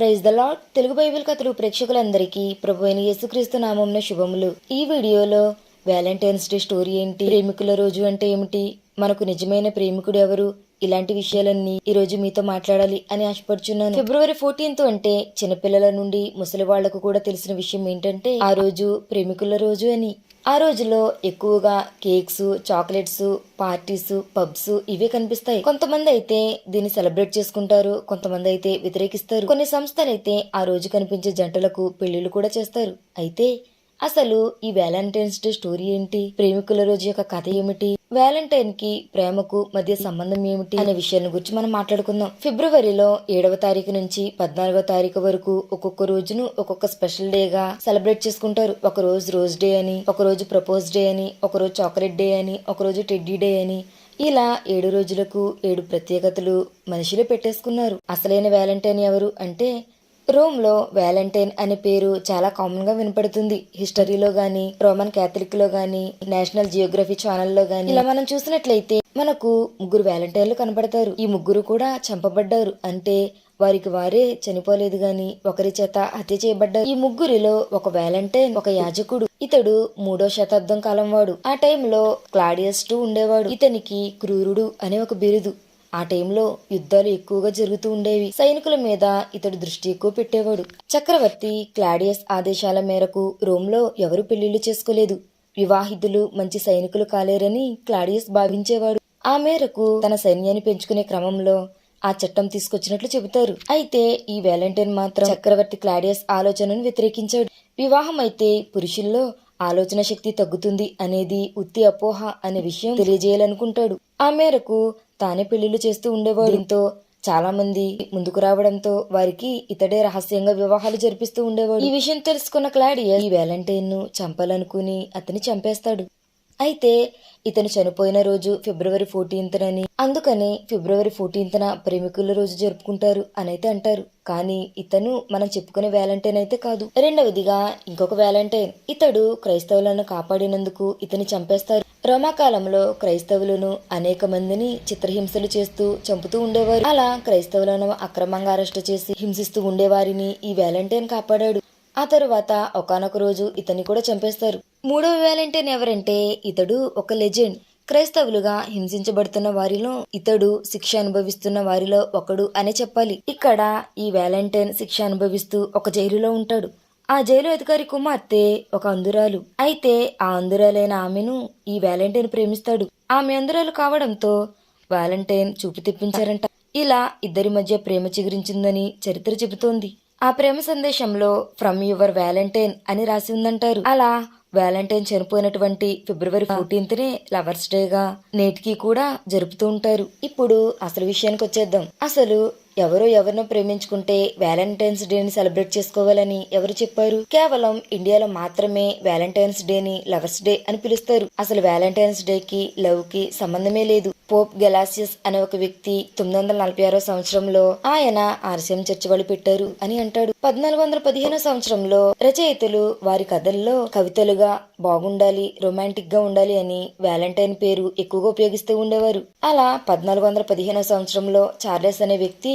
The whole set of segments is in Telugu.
Praise the Lord Telugu Bible కథలు ప్రేక్షకులందరికీ ప్రభు అయిన యేసుక్రీస్తు నామంన శుభములు. ఈ వీడియోలో వ్యాలంటైన్స్ డే స్టోరీ ఏంటి? ప్రేమికుల రోజు అంటే ఏమిటి? మనకు నిజమైన ప్రేమికుడు ఎవరు? ఇలాంటి విషయాలన్నీ ఈ రోజు మీతో మాట్లాడాలి అని ఆశపడుచున్నాను. ఫిబ్రవరి ఫోర్టీన్త్ అంటే చిన్నపిల్లల నుండి ముసలి వాళ్ళకు కూడా తెలిసిన విషయం ఏంటంటే ఆ రోజు ప్రేమికుల రోజు అని. ఆ రోజులో ఎక్కువగా కేక్స్ చాక్లెట్స్ పార్టీస్ పబ్స్ ఇవే కనిపిస్తాయి. కొంతమంది అయితే దీన్ని సెలబ్రేట్ చేసుకుంటారు కొంతమంది అయితే వ్యతిరేకిస్తారు. కొన్ని సంస్థలు అయితే ఆ రోజు కనిపించే జంటలకు పెళ్ళిళ్ళు కూడా చేస్తారు. అయితే అసలు ఈ వ్యాలంటైన్స్ డే స్టోరీ ఏంటి? ప్రేమికుల రోజు యొక్క కథ ఏమిటి? వ్యాలంటైన్కి ప్రేమకు మధ్య సంబంధం ఏమిటి? అనే విషయాన్ని గురించి మనం మాట్లాడుకుందాం. ఫిబ్రవరిలో ఏడవ తారీఖు నుంచి పద్నాలుగో తారీఖు వరకు ఒక్కొక్క రోజును ఒక్కొక్క స్పెషల్ డే గా సెలబ్రేట్ చేసుకుంటారు. ఒక రోజు రోజ్ డే అని ఒక రోజు ప్రపోజ్ డే అని ఒక రోజు చాక్లెట్ డే అని ఒక రోజు టెడ్డీ డే అని. ఇలా ఏడు రోజులకు ఏడు ప్రత్యేకతలు మనిషిలో పెట్టేసుకున్నారు. అసలైన వ్యాలంటైన్ ఎవరు అంటే రోమ్లో వ్యాలంటైన్ అనే పేరు చాలా కామన్గా వినపడుతుంది. హిస్టరీలో గానీ రోమన్ క్యాథలిక్లో లో గాని నేషనల్ జియోగ్రఫీ ఛానల్లో ఇలా మనం చూసినట్లయితే మనకు ముగ్గురు వ్యాలంటైన్లు కనపడతారు ఈ ముగ్గురు కూడా చంపబడ్డారు. అంటే వారికి వారే చనిపోలేదు గాని ఒకరి చేత హత్య చేయబడ్డారు. ఈ ముగ్గురిలో ఒక వ్యాలంటైన్ ఒక యాజకుడు. ఇతడు మూడో శతాబ్దం కాలం వాడు. ఆ టైంలో క్లాడియస్ టూ ఉండేవాడు. ఇతనికి క్రూరుడు అనే ఒక బిరుదు. ఆ టైంలో యుద్ధాలు ఎక్కువగా జరుగుతూ ఉండేవి. సైనికుల మీద ఇతడు దృష్టి ఎక్కువ పెట్టేవాడు. చక్రవర్తి క్లాడియస్ ఆదేశాల మేరకు రోమ్లో ఎవరు పెళ్ళిళ్ళు చేసుకోలేదు. వివాహితులు మంచి సైనికులు కాలేరని క్లాడియస్ భావించేవాడు. ఆ మేరకు తన సైన్యాన్ని పెంచుకునే క్రమంలో ఆ చట్టం తీసుకొచ్చినట్లు చెబుతారు. అయితే ఈ వ్యాలంటైన్ మాత్రం చక్రవర్తి క్లాడియస్ ఆలోచనను వ్యతిరేకించాడు. వివాహం అయితే పురుషుల్లో ఆలోచన శక్తి తగ్గుతుంది అనేది ఉత్తి అపోహ అనే విషయం తెలియజేయాలనుకుంటాడు. ఆ మేరకు తానే పెళ్ళిళ్ళు చేస్తూ ఉండేవాడు దీంతో చాలా మంది ముందుకు రావడంతో వారికి ఇతడే రహస్యంగా వివాహాలు జరిపిస్తూ ఉండేవాడు. ఈ విషయం తెలుసుకున్న క్లాడియా ఈ వ్యాలంటైన్ను చంపాలనుకుని అతని చంపేస్తాడు. అయితే ఇతను చనిపోయిన రోజు ఫిబ్రవరి ఫోర్టీన్త్నని. అందుకని ఫిబ్రవరి ఫోర్టీన్త్న ప్రేమికుల రోజు జరుపుకుంటారు అని అయితే అంటారు. కానీ ఇతను మనం చెప్పుకునే వ్యాలంటైన్ అయితే కాదు. రెండవదిగా ఇంకొక వ్యాలంటైన్. ఇతడు క్రైస్తవులను కాపాడినందుకు ఇతని చంపేస్తారు. రోమాకాలంలో క్రైస్తవులను అనేక మందిని చిత్రహింసలు చేస్తూ చంపుతూ ఉండేవారు. అలా క్రైస్తవులను అక్రమంగా అరెస్టు చేసి హింసిస్తూ ఉండేవారిని ఈ వ్యాలంటైన్ కాపాడాడు. ఆ తరువాత ఒకనొక రోజు ఇతన్ని కూడా చంపేస్తారు. మూడవ వ్యాలంటైన్ ఎవరంటే ఇతడు ఒక లెజెండ్. క్రైస్తవులుగా హింసించబడుతున్న వారిలో ఇతడు శిక్ష అనుభవిస్తున్న వారిలో ఒకడు అనే చెప్పాలి. ఇక్కడ ఈ వ్యాలంటైన్ శిక్ష అనుభవిస్తూ ఒక జైలులో ఉంటాడు. ఆ జైలు అధికారి కుమార్తె ఒక అందురాలు అయితే ఆ అందురాలైన ఆమెను ఈ వ్యాలంటైన్ ప్రేమిస్తాడు. ఆమె అందురాలు కావడంతో వ్యాలంటైన్ చూపు తెప్పించారంట. ఇలా ఇద్దరి మధ్య ప్రేమ చిగురించిందని చరిత్ర చెబుతోంది. ఆ ప్రేమ సందేశంలో ఫ్రమ్ యువర్ వ్యాలంటైన్ అని రాసి ఉందంటారు. అలా వ్యాలంటైన్ చనిపోయినటువంటి ఫిబ్రవరి ఫోర్టీన్త్ నే లవర్స్ డే గా నేటికి కూడా జరుపుతూ ఉంటారు. ఇప్పుడు అసలు విషయానికి వచ్చేద్దాం. అసలు ఎవరో ఎవరినో ప్రేమించుకుంటే వ్యాలంటైన్స్ డేని సెలబ్రేట్ చేసుకోవాలని ఎవరు చెప్పారు? కేవలం ఇండియాలో మాత్రమే వ్యాలంటైన్స్ డేని లవర్స్ డే అని పిలుస్తారు. అసలు వ్యాలంటైన్స్ డే కి లవ్కి సంబంధమే లేదు. పోప్ గెలాసియస్ అనే ఒక వ్యక్తి తొమ్మిది వందల నలభై ఆరో సంవత్సరంలో ఆయన ఆర్సిఎం చర్చి వాళ్ళు పెట్టారు అని అంటాడు. పద్నాలుగు వందల పదిహేనో సంవత్సరంలో రచయితలు వారి కథల్లో కవితలుగా బాగుండాలి రొమాంటిక్గా ఉండాలి అని వ్యాలంటైన్ పేరు ఎక్కువగా ఉపయోగిస్తూ ఉండేవారు. అలా పద్నాలుగు వందల పదిహేనో సంవత్సరంలో చార్లెస్ అనే వ్యక్తి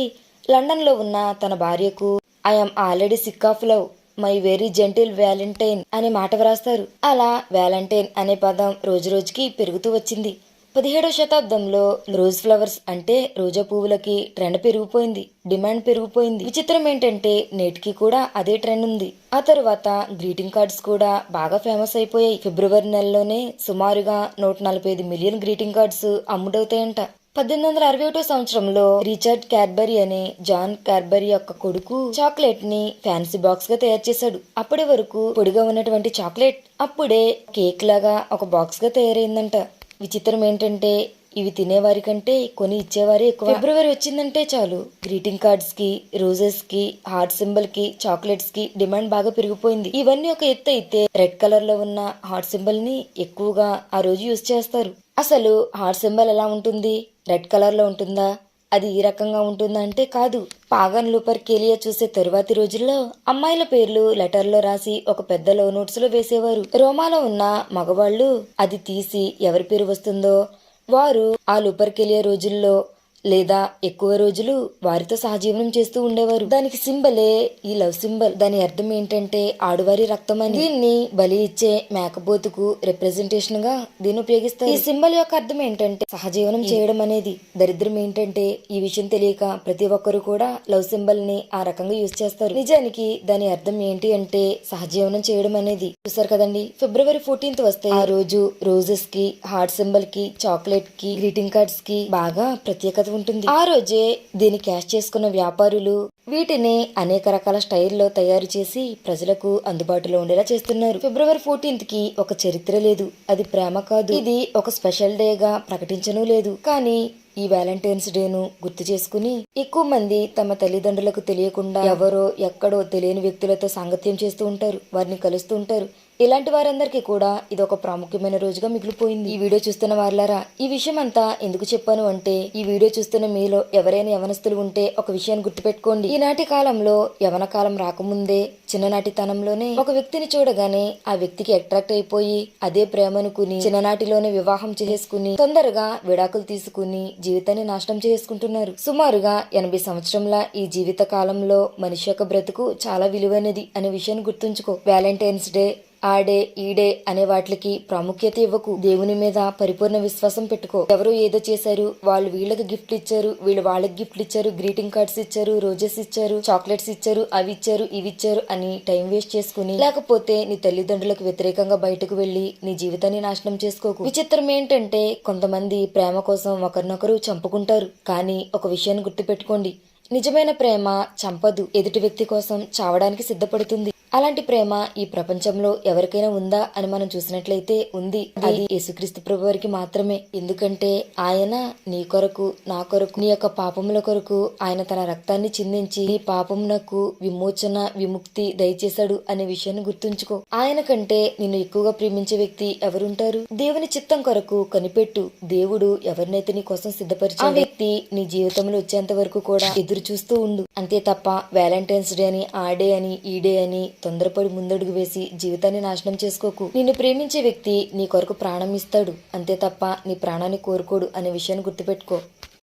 లండన్లో ఉన్న తన భార్యకు I'm already sick of love my very gentle Valentine అనే మాట వ్రాస్తారు. అలా వ్యాలంటైన్ అనే పదం రోజు రోజుకి పెరుగుతూ వచ్చింది. పదిహేడవ శతాబ్దంలో రోజ్ ఫ్లవర్స్ అంటే రోజా పువ్వులకి ట్రెండ్ పెరిగిపోయింది డిమాండ్ పెరిగిపోయింది. విచిత్రం ఏంటంటే నేటికి కూడా అదే ట్రెండ్ ఉంది. ఆ తర్వాత గ్రీటింగ్ కార్డ్స్ కూడా బాగా ఫేమస్ అయిపోయాయి. ఫిబ్రవరి నెలలోనే సుమారుగా నూట నలభై ఐదు మిలియన్ గ్రీటింగ్ కార్డ్స్ అమ్ముడవుతాయంట. పద్దెనిమిది వందల అరవై ఒకటో సంవత్సరంలో రిచర్డ్ క్యాడ్బరీ అనే జాన్ క్యాడ్బరీ యొక్క కొడుకు చాక్లెట్ని ఫ్యాన్సీ బాక్స్గా తయారు చేశాడు. అప్పటి వరకు పొడిగా ఉన్నటువంటి చాక్లెట్ అప్పుడే కేక్ లాగా ఒక బాక్స్గా తయారైందంట. విచిత్రం ఏంటంటే ఇవి తినేవారి కంటే కొని ఇచ్చేవారే ఎక్కువ. ఫిబ్రవరి వచ్చిందంటే చాలు. గ్రీటింగ్ కార్డ్స్కి రోజెస్కి హార్ట్ సింబల్కి చాక్లెట్స్కి డిమాండ్ బాగా పెరిగిపోయింది. ఇవన్నీ ఒక ఎత్తు అయితే రెడ్ కలర్లో ఉన్న హార్ట్ సింబల్ని ఎక్కువగా ఆ రోజు యూజ్ చేస్తారు. అసలు హార్ట్ సింబల్ ఎలా ఉంటుంది? రెడ్ కలర్లో ఉంటుందా? అది ఈ రకంగా ఉంటుందంటే కాదు. పాగన్ లూపర్ కేలియా చూసే తరువాతి రోజుల్లో అమ్మాయిల పేర్లు లెటర్లో రాసి ఒక పెద్ద లో నోట్స్లో వేసేవారు. రోమాలో ఉన్న మగవాళ్ళు అది తీసి ఎవరి పేరు వస్తుందో వారు ఆ లూపర్ కేలియా రోజుల్లో లేదా ఎక్కువ రోజులు వారితో సహజీవనం చేస్తూ ఉండేవారు. దానికి సింబలే ఈ లవ్ సింబల్. దాని అర్థం ఏంటంటే ఆడువారి రక్తం అని. దీన్ని బలి ఇచ్చే మేకపోతుకు రిప్రజెంటేషన్గా దీన్ని ఉపయోగిస్తారు. ఈ సింబల్ యొక్క అర్థం ఏంటంటే సహజీవనం చేయడం అనేది. దరిద్రం ఏంటంటే ఈ విషయం తెలియక ప్రతి ఒక్కరు కూడా లవ్ సింబల్ని ఆ రకంగా యూజ్ చేస్తారు. నిజానికి దాని అర్థం ఏంటి అంటే సహజీవనం చేయడం అనేది. చూసారు కదండి? ఫిబ్రవరి ఫోర్టీన్త్ వస్తే ఆ రోజు రోజెస్కి హార్ట్ సింబల్కి చాక్లెట్కి గ్రీటింగ్ కార్డ్స్కి బాగా ప్రత్యేకత ఉంటుంది. ఆ రోజే దీన్ని క్యాష్ చేసుకున్న వ్యాపారులు వీటిని అనేక రకాల స్టైల్లో తయారు చేసి ప్రజలకు అందుబాటులో ఉండేలా చేస్తున్నారు. ఫిబ్రవరి ఫోర్టీన్త్కి ఒక చరిత్ర లేదు. అది ప్రేమ కాదు. ఇది ఒక స్పెషల్ డేగా ప్రకటించను లేదు. కానీ ఈ వ్యాలంటైన్స్ డేను గుర్తు చేసుకుని ఎక్కువ మంది తమ తల్లిదండ్రులకు తెలియకుండా ఎవరో ఎక్కడో తెలియని వ్యక్తులతో సాంగత్యం చేస్తూ ఉంటారు. వారిని కలుస్తూ ఉంటారు. ఇలాంటి వారందరికీ కూడా ఇది ఒక ప్రాముఖ్యమైన రోజుగా మిగిలిపోయింది. ఈ వీడియో చూస్తున్న వారులారా ఈ విషయం అంతా ఎందుకు చెప్పాను అంటే ఈ వీడియో చూస్తున్న మీలో ఎవరైనా యవనస్తులు ఉంటే ఒక విషయాన్ని గుర్తుపెట్టుకోండి. ఈనాటి కాలంలో యవన కాలం రాకముందే చిన్ననాటితనంలోనే ఒక వ్యక్తిని చూడగానే ఆ వ్యక్తికి అట్రాక్ట్ అయిపోయి అదే ప్రేమనుకుని చిన్ననాటిలోనే వివాహం చేసుకుని తొందరగా విడాకులు తీసుకుని జీవితాన్ని నాశనం చేసుకుంటున్నారు సుమారుగా ఎనభై సంవత్సరంల ఈ జీవిత కాలంలో మనిషి యొక్క బ్రతుకు చాలా విలువైనది అనే విషయాన్ని గుర్తుంచుకో. వ్యాలంటైన్స్ డే ఆ డే ఈ డే అనే వాటికి ప్రాముఖ్యత ఇవ్వకు. దేవుని మీద పరిపూర్ణ విశ్వాసం పెట్టుకో. ఎవరు ఏదో చేశారు వాళ్ళు వీళ్ళకి గిఫ్ట్లు ఇచ్చారు వీళ్ళు వాళ్ళకి గిఫ్ట్లు ఇచ్చారు గ్రీటింగ్ కార్డ్స్ ఇచ్చారు రోజెస్ ఇచ్చారు చాక్లెట్స్ ఇచ్చారు అవి ఇచ్చారు ఇవి ఇచ్చారు అని టైం వేస్ట్ చేసుకుని లేకపోతే నీ తల్లిదండ్రులకు వ్యతిరేకంగా బయటకు వెళ్ళి నీ జీవితాన్ని నాశనం చేసుకోకు. విచిత్రం ఏంటంటే కొంతమంది ప్రేమ కోసం ఒకరినొకరు చంపుకుంటారు. కానీ ఒక విషయాన్ని గుర్తుపెట్టుకోండి. నిజమైన ప్రేమ చంపదు. ఎదుటి వ్యక్తి కోసం చావడానికి సిద్ధపడుతుంది. అలాంటి ప్రేమ ఈ ప్రపంచంలో ఎవరికైనా ఉందా అని మనం చూసినట్లయితే ఉంది. అది యేసుక్రీస్తు ప్రభు వారికి మాత్రమే. ఎందుకంటే ఆయన నీ కొరకు నా కొరకు నీ యొక్క పాపముల కొరకు ఆయన తన రక్తాన్ని చిందించి నీ పాపమునకు విమోచన విముక్తి దయచేశాడు అనే విషయాన్ని గుర్తుంచుకో. ఆయన కంటే నిన్ను ఎక్కువగా ప్రేమించే వ్యక్తి ఎవరుంటారు? దేవుని చిత్తం కొరకు కనిపెట్టు. దేవుడు ఎవరినైతే నీ కోసం సిద్ధపరిచే వ్యక్తి నీ జీవితంలో వచ్చేంత వరకు కూడా ఎదురు చూస్తూ ఉండు. అంతే తప్ప వ్యాలంటైన్స్ డే అని ఆ డే అని ఈ డే అని తొందరపడి ముందడుగు వేసి జీవితాన్ని నాశనం చేసుకోకు. నిన్ను ప్రేమించే వ్యక్తి నీ కొరకు ప్రాణం ఇస్తాడు. అంతే తప్ప నీ ప్రాణాన్ని కోరుకోడు అనే విషయాన్ని గుర్తుపెట్టుకో.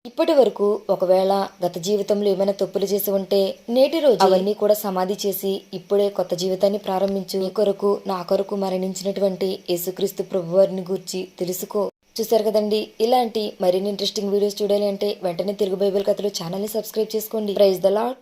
ఇప్పటి వరకు ఒకవేళ గత జీవితంలో ఏమైనా తప్పులు చేసి ఉంటే నేటి రోజు అవన్నీ కూడా సమాధి చేసి ఇప్పుడే కొత్త జీవితాన్ని ప్రారంభించు. నీ కొరకు నా కొరకు మరణించినటువంటి యేసుక్రీస్తు ప్రభువారిని గూర్చి తెలుసుకో. చూసారు కదండి? ఇలాంటి మరిన్ని ఇంట్రెస్టింగ్ వీడియోస్ చూడాలి అంటే వెంటనే తెలుగు బైబిల్ కథలు ఛానల్ని సబ్స్క్రైబ్ చేసుకోండి. Praise the lord